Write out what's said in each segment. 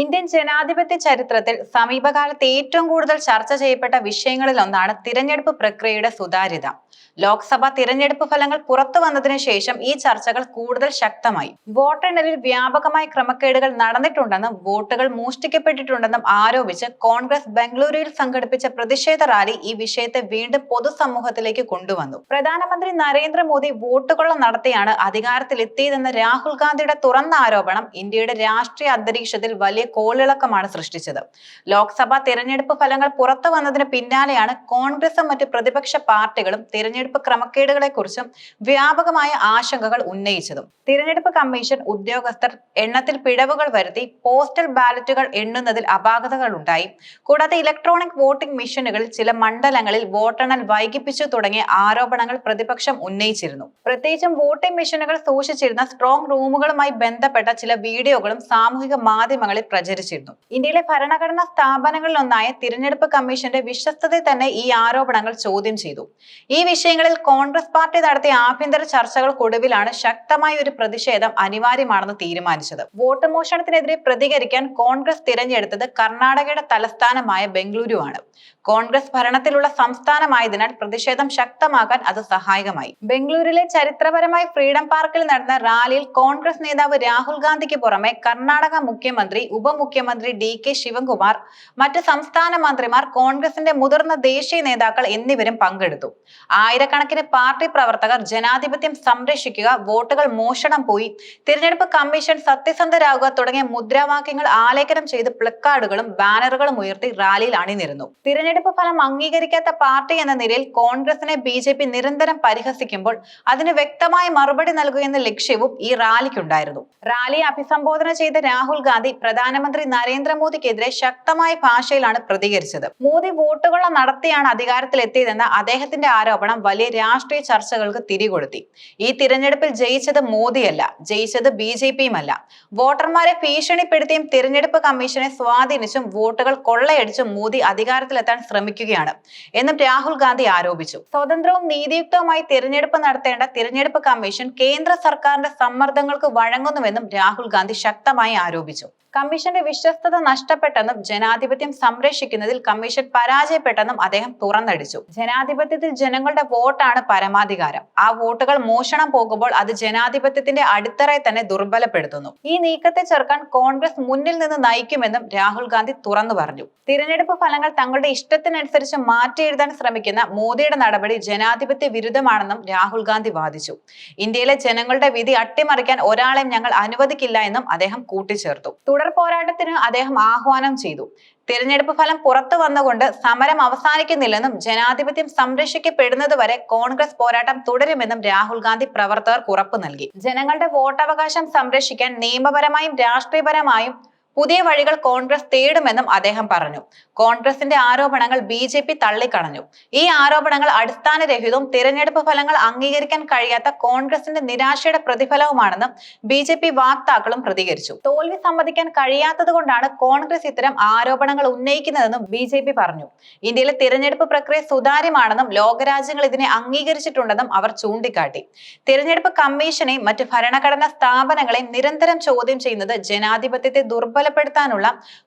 Indian ജനാധിപത്യ ചരിത്രത്തിൽ സമീപകാലത്ത് ഏറ്റവും കൂടുതൽ ചർച്ച ചെയ്യപ്പെട്ട വിഷയങ്ങളിൽ ഒന്നാണ് തിരഞ്ഞെടുപ്പ് പ്രക്രിയയുടെ സുതാര്യത. ലോക്സഭാ തിരഞ്ഞെടുപ്പ് ഫലങ്ങൾ പുറത്തു വന്നതിനു ശേഷം ഈ ചർച്ചകൾ കൂടുതൽ ശക്തമായി. വോട്ടെണ്ണലിൽ വ്യാപകമായ ക്രമക്കേടുകൾ നടന്നിട്ടുണ്ടെന്നും വോട്ടുകൾ മോഷ്ടിക്കപ്പെട്ടിട്ടുണ്ടെന്നും ആരോപിച്ച് കോൺഗ്രസ് ബംഗളൂരുവിൽ സംഘടിപ്പിച്ച പ്രതിഷേധ റാലി ഈ വിഷയത്തെ വീണ്ടും പൊതുസമൂഹത്തിലേക്ക് കൊണ്ടുവന്നു. പ്രധാനമന്ത്രി നരേന്ദ്രമോദി വോട്ടുകൊള്ള നടത്തിയാണ് അധികാരത്തിലെത്തിയതെന്ന രാഹുൽ ഗാന്ധിയുടെ തുറന്ന ആരോപണം ഇന്ത്യയുടെ രാഷ്ട്രീയ അന്തരീക്ഷത്തിൽ വലിയ കോളിളക്കമാണ് സൃഷ്ടിച്ചത്. ലോക്സഭാ തിരഞ്ഞെടുപ്പ് ഫലങ്ങൾ പുറത്തു വന്നതിന് പിന്നാലെയാണ് കോൺഗ്രസും മറ്റ് പ്രതിപക്ഷ പാർട്ടികളും തിരഞ്ഞെടുപ്പ് ക്രമക്കേടുകളെ കുറിച്ചും വ്യാപകമായ ആശങ്കകൾ ഉന്നയിച്ചതും. തിരഞ്ഞെടുപ്പ് കമ്മീഷൻ ഉദ്യോഗസ്ഥർ എണ്ണത്തിൽ പിഴവുകൾ വരുത്തി പോസ്റ്റൽ ബാലറ്റുകൾ എണ്ണുന്നതിൽ അപാകതകൾ ഉണ്ടായി. കൂടാതെ ഇലക്ട്രോണിക് വോട്ടിംഗ് മെഷീനുകളിൽ ചില മണ്ഡലങ്ങളിൽ വോട്ടെണ്ണൽ വൈകിപ്പിച്ചു തുടങ്ങിയ ആരോപണങ്ങൾ പ്രതിപക്ഷം ഉന്നയിച്ചിരുന്നു. പ്രത്യേകിച്ചും വോട്ടിംഗ് മെഷീനുകൾ സൂക്ഷിച്ചിരുന്ന സ്ട്രോങ് റൂമുകളുമായി ബന്ധപ്പെട്ട ചില വീഡിയോകളും സാമൂഹിക മാധ്യമങ്ങളിൽ പ്രചരിച്ചിരുന്നു. ഇന്ത്യയിലെ ഭരണഘടനാ സ്ഥാപനങ്ങളിലൊന്നായ തിരഞ്ഞെടുപ്പ് കമ്മീഷന്റെ വിശ്വസ്തതയെ തന്നെ ഈ ആരോപണങ്ങൾ ചോദ്യം ചെയ്തു. ഈ വിഷയങ്ങളിൽ കോൺഗ്രസ് പാർട്ടി നടത്തിയ ആഭ്യന്തര ചർച്ചകൾക്കൊടുവിലാണ് ശക്തമായ ഒരു പ്രതിഷേധം അനിവാര്യമാണെന്ന് തീരുമാനിച്ചത്. വോട്ട് മോഷണത്തിനെതിരെ പ്രതികരിക്കാൻ കോൺഗ്രസ് തിരഞ്ഞെടുത്തത് കർണാടകയുടെ തലസ്ഥാനമായ ബംഗളൂരു ആണ് കോൺഗ്രസ് ഭരണത്തിലുള്ള സംസ്ഥാനമായതിനാൽ പ്രതിഷേധം ശക്തമാകാൻ അത് സഹായകമായി. ബംഗളൂരുവിലെ ചരിത്രപരമായി ഫ്രീഡം പാർക്കിൽ നടന്ന റാലിയിൽ കോൺഗ്രസ് നേതാവ് രാഹുൽ ഗാന്ധിക്ക് പുറമെ കർണാടക മുഖ്യമന്ത്രി ഉപമുഖ്യമന്ത്രി ഡി കെ ശിവകുമാർ മറ്റ് സംസ്ഥാന മന്ത്രിമാർ കോൺഗ്രസിന്റെ മുതിർന്ന ദേശീയ നേതാക്കൾ എന്നിവരും പങ്കെടുത്തു. ആയിരക്കണക്കിന് പാർട്ടി പ്രവർത്തകർ ജനാധിപത്യം സംരക്ഷിക്കുക വോട്ടുകൾ മോഷണം പോയി തിരഞ്ഞെടുപ്പ് കമ്മീഷൻ സത്യസന്ധരാകുക തുടങ്ങിയ മുദ്രാവാക്യങ്ങൾ ആലേഖനം ചെയ്ത് പ്ലക്കാർഡുകളും ബാനറുകളും ഉയർത്തി റാലിയിൽ അണിനിരുന്നു. തിരഞ്ഞെടുപ്പ് ഫലം അംഗീകരിക്കാത്ത പാർട്ടി എന്ന നിലയിൽ കോൺഗ്രസിനെ ബി നിരന്തരം പരിഹസിക്കുമ്പോൾ അതിന് വ്യക്തമായ മറുപടി നൽകുക എന്ന ലക്ഷ്യവും ഈ റാലിക്കുണ്ടായിരുന്നു. റാലിയെ അഭിസംബോധന ചെയ്ത രാഹുൽ ഗാന്ധി പ്രധാനമന്ത്രി നരേന്ദ്രമോദിക്കെതിരെ ശക്തമായ ഭാഷയിലാണ് പ്രതികരിച്ചത്. മോദി വോട്ടുകൊള്ള നടത്തിയാണ് അധികാരത്തിലെത്തിയതെന്ന അദ്ദേഹത്തിന്റെ ആരോപണം വലിയ രാഷ്ട്രീയ ചർച്ചകൾക്ക് തിരികൊളുത്തി. ഈ തിരഞ്ഞെടുപ്പിൽ ജയിച്ചത് മോദിയല്ല ജയിച്ചത് ബി ജെ പിയുമല്ല. വോട്ടർമാരെ ഭീഷണിപ്പെടുത്തിയും തിരഞ്ഞെടുപ്പ് കമ്മീഷനെ സ്വാധീനിച്ചും വോട്ടുകൾ കൊള്ളയടിച്ചും മോദി അധികാരത്തിലെത്താൻ ശ്രമിക്കുകയാണ് എന്നും രാഹുൽ ഗാന്ധി ആരോപിച്ചു. സ്വതന്ത്രവും നീതിയുക്തവുമായി തിരഞ്ഞെടുപ്പ് നടത്തേണ്ട തിരഞ്ഞെടുപ്പ് കമ്മീഷൻ കേന്ദ്ര സർക്കാരിന്റെ സമ്മർദ്ദങ്ങൾക്ക് വഴങ്ങുന്നുവെന്നും രാഹുൽ ഗാന്ധി ശക്തമായി ആരോപിച്ചു. കമ്മീഷന്റെ വിശ്വസ്തത നഷ്ടപ്പെട്ടെന്നും ജനാധിപത്യം സംരക്ഷിക്കുന്നതിൽ കമ്മീഷൻ പരാജയപ്പെട്ടെന്നും അദ്ദേഹം തുറന്നടിച്ചു. ജനാധിപത്യത്തിൽ ജനങ്ങളുടെ വോട്ടാണ് പരമാധികാരം. ആ വോട്ടുകൾ മോഷണം പോകുമ്പോൾ അത് ജനാധിപത്യത്തിന്റെ അടിത്തറയെ തന്നെ ദുർബലപ്പെടുത്തുന്നു. ഈ നീക്കത്തെ ചെറുക്കാൻ കോൺഗ്രസ് മുന്നിൽ നിന്ന് നയിക്കുമെന്നും രാഹുൽ ഗാന്ധി തുറന്നു പറഞ്ഞു. തിരഞ്ഞെടുപ്പ് ഫലങ്ങൾ തങ്ങളുടെ ഇഷ്ടത്തിനനുസരിച്ച് മാറ്റി എഴുതാൻ ശ്രമിക്കുന്ന മോദിയുടെ നടപടി ജനാധിപത്യ വിരുദ്ധമാണെന്നും രാഹുൽ ഗാന്ധി വാദിച്ചു. ഇന്ത്യയിലെ ജനങ്ങളുടെ വിധി അട്ടിമറിക്കാൻ ഒരാളെയും ഞങ്ങൾ അനുവദിക്കില്ല എന്നും അദ്ദേഹം കൂട്ടിച്ചേർത്തു. തുടർ പോരാട്ടത്തിന് അദ്ദേഹം ആഹ്വാനം ചെയ്തു. തിരഞ്ഞെടുപ്പ് ഫലം പുറത്തു വന്നുകൊണ്ട് സമരം അവസാനിക്കുന്നില്ലെന്നും ജനാധിപത്യം സംരക്ഷിക്കപ്പെടുന്നതുവരെ കോൺഗ്രസ് പോരാട്ടം തുടരുമെന്നും രാഹുൽ ഗാന്ധി പ്രവർത്തകർക്ക് ഉറപ്പു നൽകി. ജനങ്ങളുടെ വോട്ടവകാശം സംരക്ഷിക്കാൻ നിയമപരമായും രാഷ്ട്രീയപരമായും പുതിയ വഴികൾ കോൺഗ്രസ് തേടുമെന്നും അദ്ദേഹം പറഞ്ഞു. കോൺഗ്രസിന്റെ ആരോപണങ്ങൾ ബി ജെ പി തള്ളിക്കളഞ്ഞു. ഈ ആരോപണങ്ങൾ അടിസ്ഥാനരഹിതവും തിരഞ്ഞെടുപ്പ് ഫലങ്ങൾ അംഗീകരിക്കാൻ കഴിയാത്ത കോൺഗ്രസിന്റെ നിരാശയുടെ പ്രതിഫലവുമാണെന്നും ബി ജെ പി വാക്താക്കളും പ്രതികരിച്ചു. തോൽവി സമ്മതിക്കാൻ കഴിയാത്തത് കൊണ്ടാണ് കോൺഗ്രസ് ഇത്തരം ആരോപണങ്ങൾ ഉന്നയിക്കുന്നതെന്നും ബി ജെ പി പറഞ്ഞു. ഇന്ത്യയിലെ തിരഞ്ഞെടുപ്പ് പ്രക്രിയ സുതാര്യമാണെന്നും ലോകരാജ്യങ്ങൾ ഇതിനെ അംഗീകരിച്ചിട്ടുണ്ടെന്നും അവർ ചൂണ്ടിക്കാട്ടി. തിരഞ്ഞെടുപ്പ് കമ്മീഷനെയും മറ്റ് ഭരണഘടനാ സ്ഥാപനങ്ങളെയും നിരന്തരം ചോദ്യം ചെയ്യുന്നത് ജനാധിപത്യത്തെ ദുർബലപ്പെടുത്താനുള്ള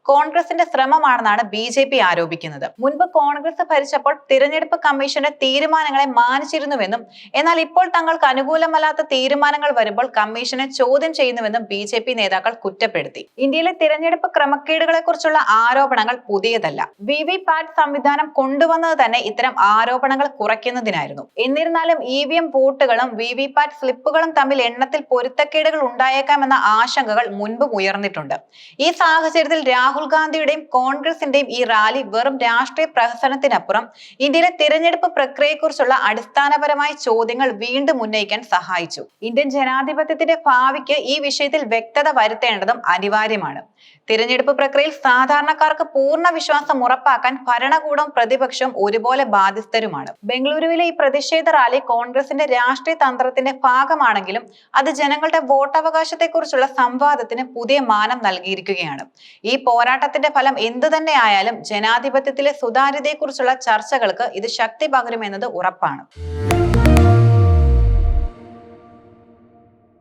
കോൺഗ്രസിന്റെ ശ്രമമാണെന്നാണ് ബി ജെ പി ആരോപിക്കുന്നത്. മുൻപ് കോൺഗ്രസ് ഭരിച്ചപ്പോൾ തിരഞ്ഞെടുപ്പ് കമ്മീഷന്റെ തീരുമാനങ്ങളെ മാനിച്ചിരുന്നുവെന്നും എന്നാൽ ഇപ്പോൾ തങ്ങൾക്ക് അനുകൂലമല്ലാത്ത തീരുമാനങ്ങൾ വരുമ്പോൾ കമ്മീഷനെ ചോദ്യം ചെയ്യുന്നുവെന്നും ബി ജെ പി നേതാക്കൾ കുറ്റപ്പെടുത്തി. ഇന്ത്യയിലെ തിരഞ്ഞെടുപ്പ് ക്രമക്കേടുകളെ കുറിച്ചുള്ള ആരോപണങ്ങൾ പുതിയതല്ല. വി വി പാറ്റ് സംവിധാനം കൊണ്ടുവന്നത് തന്നെ ഇത്തരം ആരോപണങ്ങൾ കുറയ്ക്കുന്നതിനായിരുന്നു. എന്നിരുന്നാലും ഇ വി എം വോട്ടുകളും വി വി പാറ്റ് സ്ലിപ്പുകളും തമ്മിൽ എണ്ണത്തിൽ പൊരുത്തക്കേടുകൾ ഉണ്ടായേക്കാമെന്ന ആശങ്കകൾ മുൻപും ഉയർന്നിട്ടുണ്ട്. ഈ സാഹചര്യത്തിൽ രാഹുൽ ഗാന്ധിയുടെയും കോൺഗ്രസിന്റെയും ഈ റാലി വെറും രാഷ്ട്രീയ പ്രഹസനത്തിനപ്പുറം ഇന്ത്യയിലെ തിരഞ്ഞെടുപ്പ് പ്രക്രിയയെക്കുറിച്ചുള്ള അടിസ്ഥാനപരമായ ചോദ്യങ്ങൾ വീണ്ടും ഉന്നയിക്കാൻ സഹായിച്ചു. ഇന്ത്യൻ ജനാധിപത്യത്തിന്റെ ഭാവിക്ക് ഈ വിഷയത്തിൽ വ്യക്തത വരുത്തേണ്ടതും അനിവാര്യമാണ്. തിരഞ്ഞെടുപ്പ് പ്രക്രിയയിൽ സാധാരണക്കാർക്ക് പൂർണ വിശ്വാസം ഉറപ്പാക്കാൻ ഭരണകൂടവും പ്രതിപക്ഷവും ഒരുപോലെ ബാധ്യസ്ഥരുമാണ്. ബംഗളൂരുവിലെ ഈ പ്രതിഷേധ റാലി കോൺഗ്രസിന്റെ രാഷ്ട്രീയ തന്ത്രത്തിന്റെ ഭാഗമാണെങ്കിലും അത് ജനങ്ങളുടെ വോട്ടവകാശത്തെക്കുറിച്ചുള്ള സംവാദത്തിന് പുതിയ മാനം നൽകിയിരിക്കുകയാണ്. ഈ പോരാട്ടത്തിന്റെ ഫലം എന്തു തന്നെ ആയാലും ജനാധിപത്യത്തിലെ സുതാര്യതയെക്കുറിച്ചുള്ള ചർച്ചകൾക്ക് ഇത് ശക്തി പകരുമെന്നത് ഉറപ്പാണ്.